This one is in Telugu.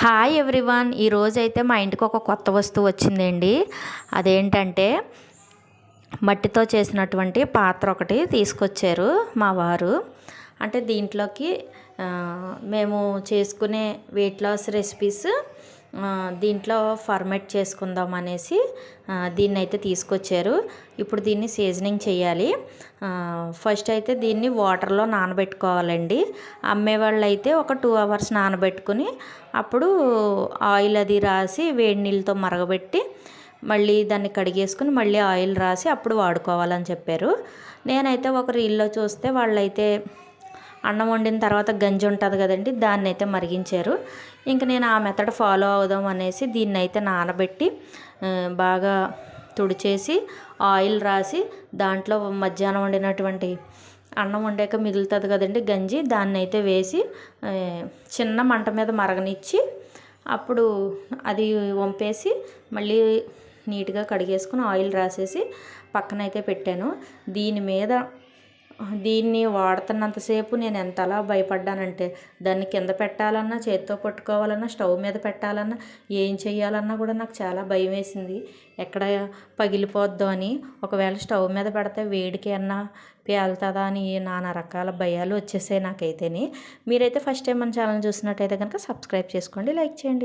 హాయ్ ఎవ్రీవన్ ఈరోజు అయితే మా ఇంటికి ఒక కొత్త వస్తువు వచ్చిందండి. అదేంటంటే మట్టితో చేసినటువంటి పాత్ర ఒకటి తీసుకొచ్చారు మా వారు. అంటే దీంట్లోకి మేము చేసుకునే వెయిట్ లాస్ రెసిపీస్ దీంట్లో ఫర్మెట్ చేసుకుందాం అనేసి దీన్ని అయితే తీసుకొచ్చారు. ఇప్పుడు దీన్ని సీజనింగ్ చేయాలి. ఫస్ట్ అయితే దీన్ని వాటర్లో నానబెట్టుకోవాలండి. అమ్మేవాళ్ళు అయితే ఒక టూ అవర్స్ నానబెట్టుకుని అప్పుడు ఆయిల్ అది రాసి వేడి నీళ్ళతో మరగబెట్టి మళ్ళీ దాన్ని కడిగేసుకుని మళ్ళీ ఆయిల్ రాసి అప్పుడు వాడుకోవాలని చెప్పారు. నేనైతే ఒక రీల్లో చూస్తే వాళ్ళైతే అన్నం వండిన తర్వాత గంజి ఉంటుంది కదండి దాన్ని అయితే మరిగించారు. ఇంక నేను ఆ మెథడ్ ఫాలో అవుదాం అనేసి దీన్ని అయితే నానబెట్టి బాగా తుడిచేసి ఆయిల్ రాసి దాంట్లో మధ్యాహ్నం వండినటువంటి అన్నం వండాక మిగులుతుంది కదండి గంజి దాన్ని అయితే వేసి చిన్న మంట మీద మరగనిచ్చి అప్పుడు అది వంపేసి మళ్ళీ నీట్గా కడిగేసుకుని ఆయిల్ రాసేసి పక్కనైతే పెట్టాను. దీని మీద దీన్ని వాడుతున్నంతసేపు నేను ఎంతలా భయపడ్డానంటే దాన్ని కింద పెట్టాలన్నా చేత్తో పట్టుకోవాలన్నా స్టవ్ మీద పెట్టాలన్నా ఏం చేయాలన్నా కూడా నాకు చాలా భయం వేసింది ఎక్కడ పగిలిపోద్దో అని. ఒకవేళ స్టవ్ మీద పెడితే వేడికి అన్నా పేలుతుందా అని నానా రకాల భయాలు వచ్చేసాయి నాకైతేనే. మీరైతే ఫస్ట్ టైం మన ఛానల్ చూసినట్టయితే కనుక సబ్స్క్రైబ్ చేసుకోండి లైక్ చేయండి.